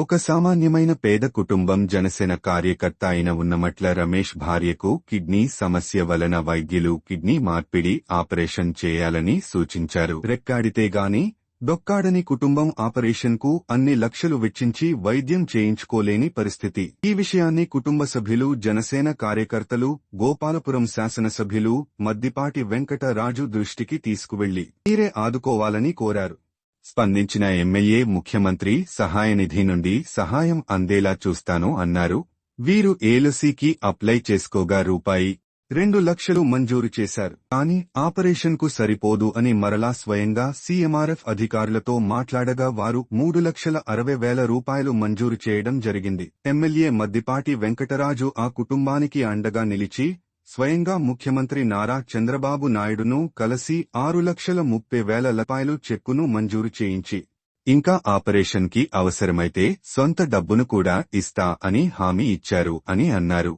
ఒక సామాన్యమైన పేద కుటుంబం జనసేన కార్యకర్త అయిన ఉన్నమట్ల రమేష్ భార్యకు కిడ్నీ సమస్య వలన వైద్యులు కిడ్నీ మార్పిడి ఆపరేషన్ చేయాలని సూచించారు. రెక్కాడితే గాని డొక్కాడని కుటుంబం ఆపరేషన్కు అన్ని లక్షలు వెచ్చించి వైద్యం చేయించుకోలేని పరిస్థితి. ఈ విషయాన్ని కుటుంబ సభ్యులు జనసేన కార్యకర్తలు గోపాలపురం శాసనసభ్యులు మద్దిపాటి వెంకటరాజు దృష్టికి తీసుకువెళ్ళి తీరే ఆదుకోవాలని కోరారు. స్పందించిన ఎమ్మెల్యే ముఖ్యమంత్రి సహాయ నిధి నుండి సహాయం అందేలా చూస్తాను అన్నారు. వీరు ఏలసీకి అప్లై చేసుకోగా రూపాయి రెండు లక్షలు మంజూరు చేశారు. కానీ ఆపరేషన్కు సరిపోదు అని మరలా స్వయంగా సీఎంఆర్ఎఫ్ అధికారులతో మాట్లాడగా వారు మూడు లక్షల అరవై వేల రూపాయలు మంజూరు చేయడం జరిగింది. ఎమ్మెల్యే మద్దిపాటి వెంకటరాజు ఆ కుటుంబానికి అండగా నిలిచి స్వయంగా ముఖ్యమంత్రి నారా చంద్రబాబు నాయుడును కలిసి ఆరు లక్షల ముప్పై వేల రూపాయలు చెక్కును మంజూరు చేయించి ఇంకా ఆపరేషన్కి అవసరమైతే సొంత డబ్బును కూడా ఇస్తా అని హామీ ఇచ్చారు అని అన్నారు.